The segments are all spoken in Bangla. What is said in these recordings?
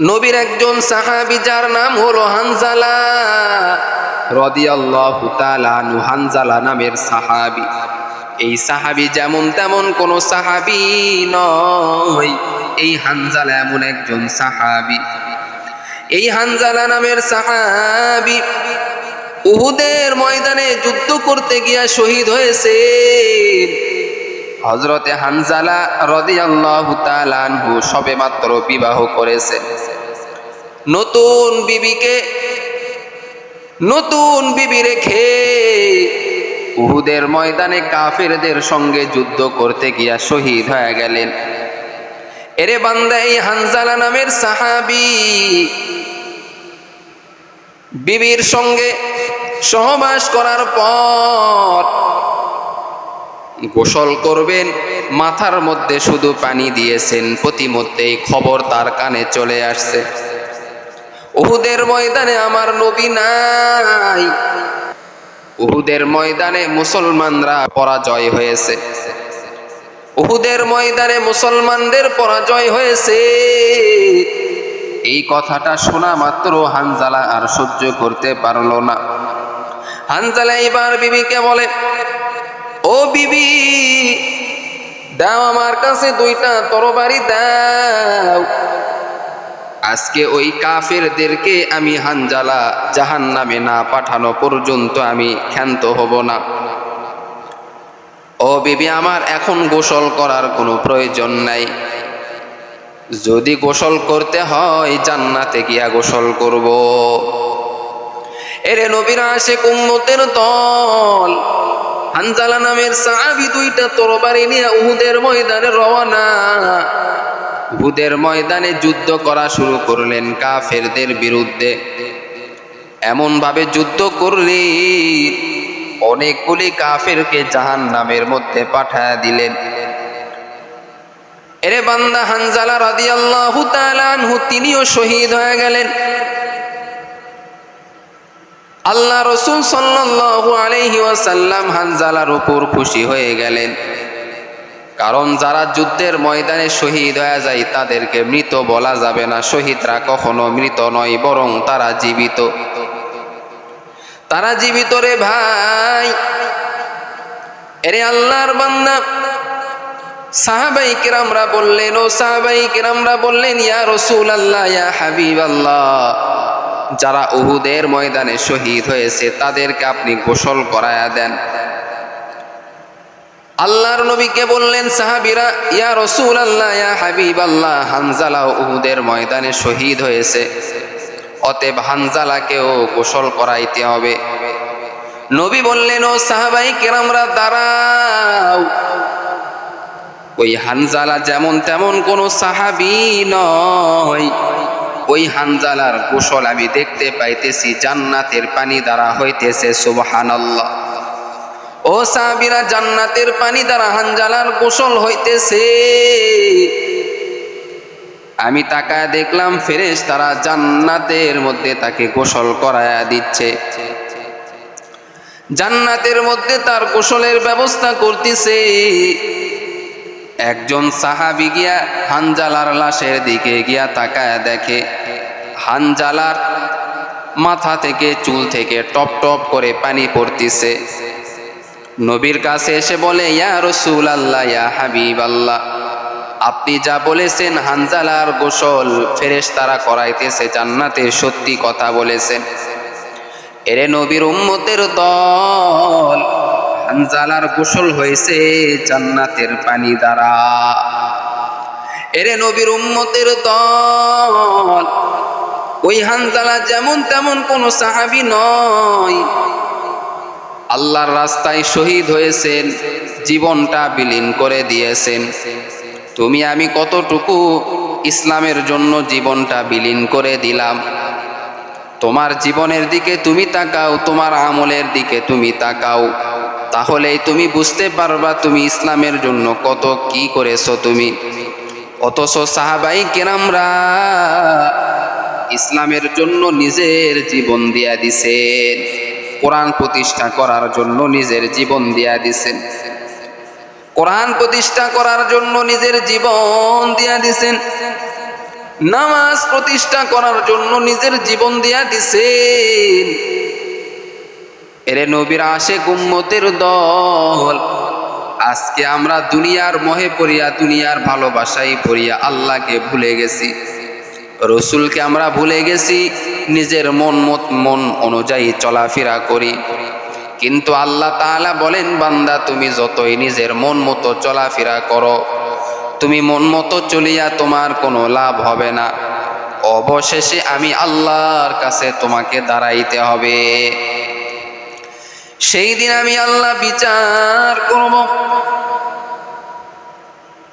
নবীর একজন সাহাবি যার নাম হলো হানজালা রদিয়াল্লাহু তাআলা হানজালা নামের সাহাবি। এই সাহাবি যেমন তেমন কোন সাহাবি নয়, এই হানজালা এমন একজন সাহাবি। এই হানজালা নামের সাহাবি উহুদের ময়দানে যুদ্ধ করতে গিয়া শহীদ হয়েছে। হজরতে হানজালা রদিয়াল্লাহু তাআলা সবে মাত্র বিবাহ করেছেন। নতুন বিবিকে, নতুন বিবি রেখে উহুদের ময়দানে কাফেরদের সঙ্গে যুদ্ধ করতে গিয়া শহীদ হয়ে গেলেন। এরে বান্দা, এই হানজালা নামের সাহাবি বিবির সঙ্গে সহবাস করার পর গোসল করবেন, মাথার মধ্যে শুধু পানি দিয়েছেন, প্রতিমধ্যেই খবর তার কানে চলে আসছে। উহুদের ময়দানে আমার নবী নাই। উহুদের ময়দানে মুসলমানরা পরাজয় হয়েছে। উহুদের ময়দানে মুসলমানদের পরাজয় হয়েছে। এই কথাটা শোনা মাত্র হানজালা আর সহ্য করতে পারল না। হানজালা এবার বিবিকে বলে, ও বিবি, দাও আমার কাছে দুইটা তরবারি দাও। আজকে ওই কাফেরদেরকে আমি হানজালা জাহান নামে না পাঠানো পর্যন্ত আমি ক্ষান্ত হব না। ও বিবি, আমার এখন গোসল করার কোনো প্রয়োজন নাই। যদি গোসল করতে হয়, জান্নাতে গিয়া গোসল করব। এরে নবীরা আসে কুম্মতের দল, হানজালা নামের সাহাবি দুইটা তরবারি নিয়ে উহুদের ময়দানে রওনা। উহুদের ময়দানে যুদ্ধ করা শুরু করলেন কাফেরদের বিরুদ্ধে। এমন ভাবে যুদ্ধ করলে অনেকগুলি কাফেরকে জাহান নামের মধ্যে পাঠায় দিলেন। এরে বান্দা হানজালা রাদিয়াল্লাহু তাআলা আনহু, তিনিও শহীদ হয়ে গেলেন। আল্লাহ রসুল সাল্লাল্লাহু আলাইহি হানজালার উপর খুশি হয়ে গেলেন। কারণ যারা যুদ্ধের ময়দানে শহীদ হয়ে যায়, তাদেরকে মৃত বলা যাবে না। শহীদরা কখনো মৃত নয়, বরং তারা জীবিত। তারা জীবিত রে ভাই। এরে আল্লাহর বান্দা। সাহাবাই কিরামরা বললেন, ও সাহাবাই কিরামরা বললেন, ইয়া রসুল আল্লাহ ইয়া হাবিব আল্লাহ যারা উহুদের ময়দানে শহীদ হয়েছে, তাদেরকে আপনি গোসল করায়া দেন। আল্লাহর নবীকে বললেন, সাহাবিরা, ইয়া রসুল আল্লাহ ইয়া হাবিব আল্লাহ হানজালা উহুদের ময়দানে শহীদ হয়েছে। অতএব হানজালাকেও গোসল করাইতে হবে। নবী বললেন, ও সাহাবাই কেরামরা, দাঁড়াও। ওই হানজালা যেমন তেমন কোনো সাহাবি নয়। ওই হানজালার গোসল আমি দেখতে পাইতেছি, জান্নাতের পানি দ্বারা হইতেছে, সুবহানাল্লাহ। ও সাহাবিরা জান্নাতের পানি দ্বারা হানজালার গোসল হইতেছে। আমি তাকায় দেখলাম ফেরেশ তারা জান্নাতের মধ্যে তাকে গোসল করায়া দিচ্ছে। জান্নাতের মধ্যে তার গোসলের ব্যবস্থা করতেছে। একজন সাহাবি গিয়া হানজালার লাশের দিকে গিয়া তাকায় দেখে, হানজালার মাথা থেকে চুল থেকে টপ টপ করে পানি পড়তিছে। নবীর কাছে এসে বলে, ইয়া রসুল আল্লাহ ইয়া হাবিব আল্লাহ আপনি যা বলেছেন হানজালার গোসল ফেরেশ তারা করাইতেছে জান্নাতে, সত্যি কথা বলেছেন। এরে নবীর উম্মতের দল হানজালার গোসল হয়েছে জান্নাতের পানি দ্বারা। এরে নবীর উম্মতের দল, ওই হানজালা যেমন তেমন কোনো সাহাবি নয়। আল্লাহর রাস্তায় শহীদ হয়েছেন, জীবনটা বিলীন করে দিয়েছেন। তুমি আমি কতটুকু ইসলামের জন্য জীবনটা বিলীন করে দিলাম? তোমার জীবনের দিকে তুমি তাকাও, তোমার আমলের দিকে তুমি তাকাও। তাহলেই তুমি বুঝতে পারবা তুমি ইসলামের জন্য কত কি করেছ তুমি। অথচ সাহাবাই কেরামরা ইসলামের জন্য নিজের জীবন দিয়া দিছেন। কোরআন প্রতিষ্ঠা করার জন্য নিজের জীবন দিয়া দিছেন। কোরআন প্রতিষ্ঠা করার জন্য নিজের জীবন দিয়া দিছেন। নামাজ প্রতিষ্ঠা করার জন্য নিজের জীবন দিয়া দিছেন। এরে নবীর আশে গুম্মতের দল, আজকে আমরা দুনিয়ার মহে পড়িয়া, দুনিয়ার ভালোবাসাই পড়িয়া আল্লাহকে ভুলে গেছি। রসুলকে আমরা ভুলে গেছি, নিজের মন মত মন অনুযায়ী চলাফেরা করি। কিন্তু আল্লাহ তাআলা বলেন, বান্দা, তুমি যতই নিজের মন মতো চলাফেরা করো, তুমি মন মতো চলিয়া তোমার কোনো লাভ হবে না। অবশেষে আমি আল্লাহর কাছে তোমাকে দাঁড়াইতে হবে। সেই দিন আমি আল্লাহ বিচার করব।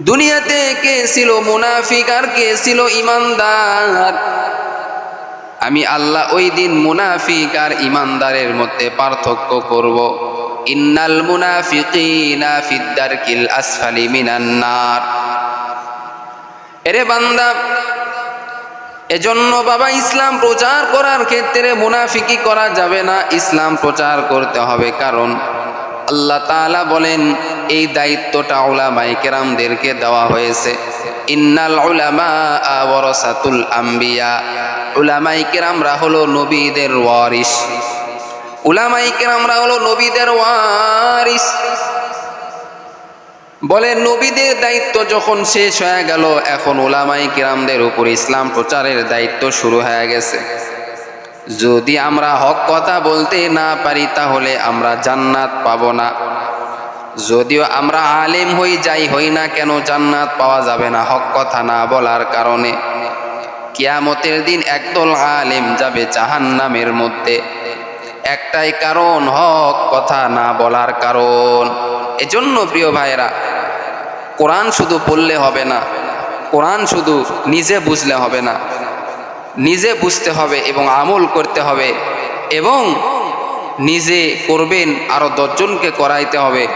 দুনিয়াতে কে ছিল মুনাফিক আর কে ছিল ইমানদার? আমি আল্লাহ ওই দিন মুনাফিক আর ইমানদারের মধ্যে পার্থক্য করব। ইন্নাল মুনাফিকিনা ফিদ্দারকিল আসফালি মিনান নার। এরে বান্দা, এজন্য বাবা ইসলাম প্রচার করার ক্ষেত্রে মুনাফিকি করা যাবে না, ইসলাম প্রচার করতে হবে। কারণ আল্লাহ তাআলা বলেন, এই দায়িত্বটা ওলামাই কেরামদেরকে দেওয়া হয়েছে। ইন্নাল আম্বিয়া। নবীদের নবীদের ওয়ারিস বলে, নবীদের দায়িত্ব যখন শেষ হয়ে গেল, এখন ওলামাই কিরামদের উপর ইসলাম প্রচারের দায়িত্ব শুরু হয়ে গেছে। যদি আমরা হক কথা বলতে না পারি, তাহলে আমরা জান্নাত পাব না। যদিও আমরা আলেম হই, যাই হই না কেন জান্নাত পাওয়া যাবে না হক কথা না বলার কারণে। কিয়ামতের দিন একদল আলেম যাবে জাহান্নামের মধ্যে। একটাই কারণ, হক কথা না বলার কারণ। এজন্য প্রিয় ভাইরা কোরআন শুধু পড়লে হবে না, কোরআন শুধু নিজে বুঝলে হবে না। নিজে বুঝতে হবে এবং আমল করতে হবে এবং নিজে করবেন আরও দশজনকে করাইতে হবে।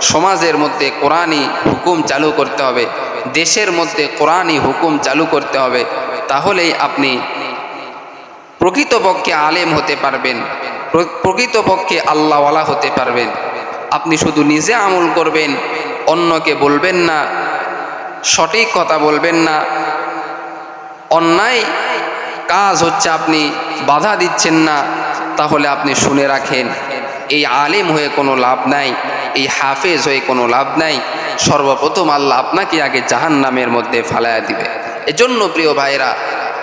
সমাজের মধ্যে কোরআনই হুকুম চালু করতে হবে। দেশের মধ্যে কোরআনই হুকুম চালু করতে হবে। তাহলেই আপনি প্রকৃতপক্ষে আলেম হতে পারবেন। প্রকৃতপক্ষে আল্লাহওয়ালা হতে পারবেন। আপনি শুধু নিজে আমল করবেন, অন্যকে বলবেন না, সঠিক কথা বলবেন না, অন্যায় কাজ হচ্ছে আপনি বাধা দিচ্ছেন না, তাহলে আপনি শুনে রাখেন, এই আলেম হয়ে কোনো লাভ নাই, এই হাফেজ হয়ে কোনো লাভ নাই, সর্বপ্রথম আল্লাহ আপনাকে আগে জাহান নামের মধ্যে ফালাইয়া দিবে। এজন্য প্রিয় ভাইরা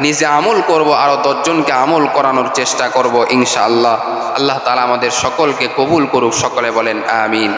নিজে আমল করব আরও দশজনকে আমল করানোর চেষ্টা করব ইনশাআল্লাহ। আল্লাহ তালা আমাদের সকলকে কবুল করুক, সকলে বলেন আমিন।